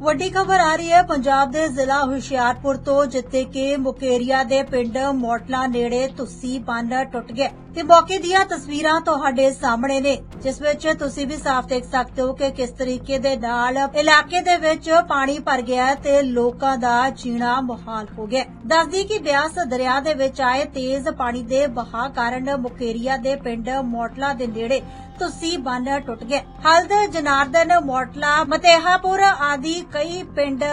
ਵੱਡੀ ਖਬਰ ਆ ਰਹੀ ਹੈ, ਪੰਜਾਬ ਦੇ ਜ਼ਿਲ੍ਹਾ ਹੁਸ਼ਿਆਰਪੁਰ ਤੋਂ, ਜਿੱਥੇ ਕਿ ਮੁਕੇਰੀਆ ਦੇ ਪਿੰਡ ਮੋਟਲਾ ਨੇੜੇ ਤੁਸੀ ਬੰਨ ਟੁੱਟ ਗਿਆ ਤੇ ਮੌਕੇ ਦੀਆਂ ਤਸਵੀਰਾਂ ਤੁਹਾਡੇ ਸਾਹਮਣੇ ਨੇ। ਜਿਸ ਵਿੱਚ ਤੁਸੀਂ ਵੀ ਸਾਫ਼ ਦੇਖ ਸਕਦੇ ਹੋ ਕਿ ਕਿਸ ਤਰੀਕੇ ਦੇ ਨਾਲ ਇਲਾਕੇ ਦੇ ਵਿੱਚ ਪਾਣੀ ਭਰ ਗਿਆ ਤੇ ਲੋਕਾਂ ਦਾ ਜੀਣਾ ਮੁਹਾਲ ਹੋ ਗਿਆ ਦੱਸਦੀ ਕਿ ਬਿਆਸ ਦਰਿਆ ਦੇ ਵਿੱਚ ਆਏ ਤੇਜ਼ ਪਾਣੀ ਦੇ ਬਹਾਅ ਕਾਰਨ ਮੁਕੇਰੀਆ ਦੇ ਪਿੰਡ ਮੋਟਲਾ ਦੇ ਨੇੜੇ ਤੁਸੀਂ ਬੰਨ ਟੁੱਟ ਗਿਆ ਹਲਦ, ਜਨਾਰਦਨ, ਮੋਟਲਾ, ਮਤੇਹਾਪੁਰ ਆਦਿ ਕਈ ਪਿੰਡ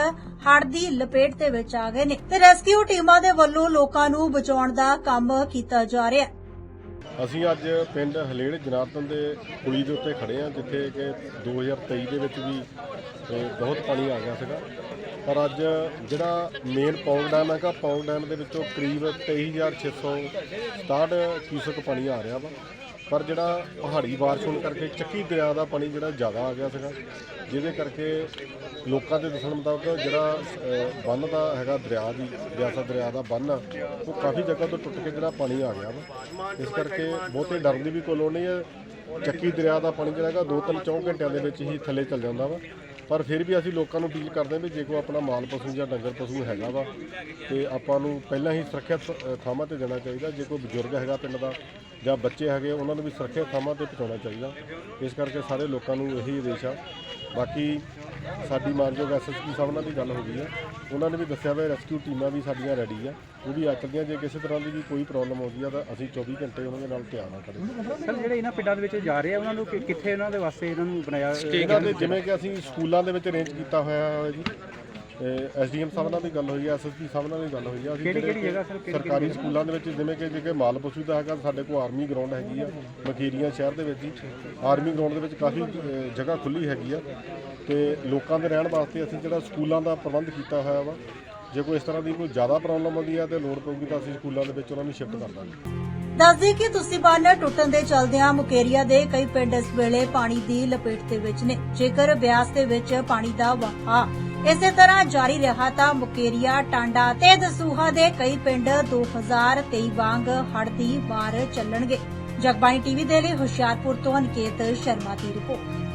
ਹੜ੍ਹ ਦੀ ਲਪੇਟ ਦੇ ਵਿੱਚ ਆ ਗਏ ਨੇ ਤੇ ਰੈਸਕਿਊ ਟੀਮਾਂ ਦੇ ਵੱਲੋਂ ਲੋਕਾਂ ਨੂੰ ਬਚਾਉਣ ਦਾ ਕੰਮ ਕੀਤਾ ਜਾ ਰਿਹਾ ਹੈ। ਅਸੀਂ ਅੱਜ ਪਿੰਡ ਹਲੇੜ ਜਨਾਰਦਨ ਦੇ ਪੁਲੀ ਦੇ ਉੱਤੇ ਖੜੇ ਆ ਜਿੱਥੇ ਕਿ 2023 ਦੇ ਵਿੱਚ ਵੀ ਬਹੁਤ ਪਾਣੀ ਆ ਗਿਆ ਸੀਗਾ। ਪਰ ਅੱਜ ਜਿਹੜਾ ਮੇਨ ਪੌਂਗ ਡੈਮ ਹੈਗਾ ਪੌਂਗ ਡੈਮ ਦੇ ਵਿੱਚੋਂ ਕਰੀਬ 23667 ਕਿਊਸਕ ਪਾਣੀ ਆ ਰਿਹਾ ਵਾ। ਪਰ ਜਿਹੜਾ ਪਹਾੜੀ ਬਾਰਿਸ਼ ਹੋਣ ਕਰਕੇ ਚੱਕੀ ਦਰਿਆ ਦਾ ਪਾਣੀ ਜਿਹੜਾ ਜ਼ਿਆਦਾ ਆ ਗਿਆ ਸੀਗਾ ਜਿਹਦੇ ਕਰਕੇ ਲੋਕਾਂ ਦੇ ਦੱਸਣ ਮੁਤਾਬਕ ਜਿਹੜਾ ਅ, ਬੰਨ੍ਹ ਦਾ ਹੈਗਾ ਦਰਿਆ ਦੀ ਬਿਆਸਾ ਦਰਿਆ ਦਾ ਬੰਨ ਆ ਉਹ ਕਾਫੀ ਜਗ੍ਹਾ ਤੋਂ ਟੁੱਟ ਕੇ ਜਿਹੜਾ ਪਾਣੀ ਆ ਗਿਆ ਵਾ। ਇਸ ਕਰਕੇ ਬਹੁਤੇ ਡਰਨ ਦੀ ਵੀ ਕੋਈ ਲੋੜ ਨਹੀਂ ਹੈ। ਚੱਕੀ ਦਰਿਆ ਦਾ ਪਾਣੀ ਜਿਹੜਾ ਹੈਗਾ 2-3 4 ਘੰਟਿਆਂ ਦੇ ਵਿੱਚ ਹੀ ਥੱਲੇ ਚੱਲ ਜਾਂਦਾ ਵਾ। ਪਰ ਫਿਰ ਵੀ ਅਸੀਂ ਲੋਕਾਂ ਨੂੰ ਅਪੀਲ ਕਰਦੇ ਹਾਂ ਵੀ ਜੇ ਕੋਈ ਆਪਣਾ ਮਾਲ ਪਸ਼ੂ ਜਾਂ ਡੰਗਰ ਪਸ਼ੂ ਹੈਗਾ ਵਾ ਤੇ ਆਪਾਂ ਨੂੰ ਪਹਿਲਾਂ ਹੀ ਸੁਰੱਖਿਅਤ ਥਾਵਾਂ ਤੇ ਜਾਣਾ ਚਾਹੀਦਾ। ਜੇ ਕੋਈ ਬਜ਼ੁਰਗ ਹੈਗਾ ਪਿੰਡ ਦਾ ਜਾਂ ਬੱਚੇ ਹੈਗੇ ਉਹਨਾਂ ਨੂੰ ਵੀ ਸੁਰੱਖਿਅਤ ਥਾਵਾਂ ਤੇ ਪਹੁੰਚਾਉਣਾ ਚਾਹੀਦਾ। ਇਸ ਕਰਕੇ ਸਾਰੇ ਲੋਕਾਂ ਨੂੰ ਇਹੀ ਆਦੇਸ਼ ਆ। ਬਾਕੀ ਸਾਡੀ ਮਾਨਯੋਗ ਐਸਐਸਪੀ ਸਾਹਿਬ ਨਾਲ ਵੀ ਗੱਲ ਹੋ ਗਈ ਹੈ। ਉਹਨਾਂ ਨੇ ਵੀ ਦੱਸਿਆ ਵੀ ਰੈਸਕਿਊ ਟੀਮਾਂ ਵੀ ਸਾਡੀਆਂ ਰੈਡੀ ਆ। ਉਹ ਵੀ ਆ ਚੱਲੀਆਂ ਜੇ ਕਿਸੇ ਤਰ੍ਹਾਂ ਦੀ ਵੀ ਕੋਈ ਪ੍ਰੋਬਲਮ ਆਉਂਦੀ ਆ ਤਾਂ ਅਸੀਂ 24 ਘੰਟੇ ਉਹਨਾਂ ਦੇ ਨਾਲ ਧਿਆਨ ਰੱਖਦੇ ਸਰ ਜਿਹੜੇ ਇਹਨਾਂ ਪਿੰਡਾਂ ਦੇ ਵਿੱਚ ਜਾ ਰਹੇ ਆ ਉਹਨਾਂ ਨੂੰ ਕਿ- ਕਿੱਥੇ ਉਹਨਾਂ ਦੇ ਵਾਸਤੇ ਇਹਨਾਂ ਨੂੰ ਬਣਾਇਆ ਇਹਨਾਂ ਦੇ ਜਿਵੇਂ ਕਿ ਅਸੀਂ ਸਕੂਲਾਂ ਦੇ ਵਿੱਚ ਅਰੇਂਜ ਕੀਤਾ ਹੋਇਆ ਹੈ ਜੀ। ਐਸਡੀਐਮ ਸਾਹਿਬ ਨਾਲ ਵੀ ਗੱਲ ਹੋਈ ਹੈ ਐਸਐਸਪੀ ਸਾਹਿਬ ਨਾਲ ਵੀ ਗੱਲ ਹੋਈ ਹੈ ਅਸੀਂ ਕਿਹੜੀ- ਕਿਹੜੀ ਜਗ੍ਹਾ ਸਰ? ਸਰਕਾਰੀ ਸਕੂਲਾਂ ਦੇ ਵਿੱਚ ਜਿਵੇਂ ਕਿ ਜੇ ਮਾਲ ਪਸ਼ੂ ਦਾ ਹੈਗਾ ਸਾਡੇ ਕੋਲ ਆਰਮੀ ਗਰਾਊਂਡ ਹੈਗੀ ਆ ਮਖੀਰੀਆਂ ਸ਼ਹਿਰ ਦੇ ਵਿੱਚ ਹੀ। ਆਰਮੀ ਗਰਾਊਂਡ ਦੇ ਵਿੱਚ ਕਾਫੀ ਜਗ੍ਹਾ ਖੁੱਲੀ ਹੈਗੀ ਆ। ਤੇ ਲੋਕਾਂ ਦੇ ਰਹਿਣ ਵਾਸਤੇ ਅਸੀਂ ਜਿਹੜਾ ਸਕੂਲਾਂ ਦਾ ਪ੍ਰਬੰਧ ਕੀਤਾ ਹੋਇਆ ਵਾ ਜੇ ਕੋਈ ਇਸ ਤਰ੍ਹਾਂ ਦੀ ਕੋਈ ਜ਼ਿਆਦਾ ਪ੍ਰੋਬਲਮ ਆਉਂਦੀ ਆ ਤੇ ਲੋੜ ਪਊਗੀ ਤਾਂ ਅਸੀਂ ਸਕੂਲਾਂ ਦੇ ਵਿੱਚ ਉਹਨਾਂ ਨੂੰ ਸ਼ਿਫਟ ਕਰ ਦਾਂਗੇ। ਦੱਸਦੀ ਕਿ ਤੁਸੀਂ ਬੰਨ ਟੁੱਟਣ ਦੇ ਚਲਦਿਆਂ ਮੁਕੇਰੀਆ ਦੇ ਕਈ ਪਿੰਡ ਇਸ ਵੇਲੇ ਪਾਣੀ ਦੀ ਲਪੇਟ ਦੇ ਵਿੱਚ ਨੇ। ਜੇਕਰ ਬਿਆਸ ਦੇ ਵਿੱਚ ਪਾਣੀ ਦਾ ਵਹਾਅ ਇਸੇ ਤਰ੍ਹਾਂ ਜਾਰੀ ਰਿਹਾ ਤਾਂ ਮੁਕੇਰੀਆ, ਟਾਂਡਾ ਤੇ ਦਸੂਹਾ ਦੇ ਕਈ ਪਿੰਡ 2023 ਵਾਂਗ ਹੜ੍ਹ ਦੀ ਮਾਰ ਚੱਲਣਗੇ। ਜਗਬਾਣੀ ਟੀਵੀ ਦੇ ਲਈ ਹੁਸ਼ਿਆਰਪੁਰ ਤੋਂ ਅਨਕੇਤ ਸ਼ਰਮਾ ਦੀ ਰਿਪੋਰਟ।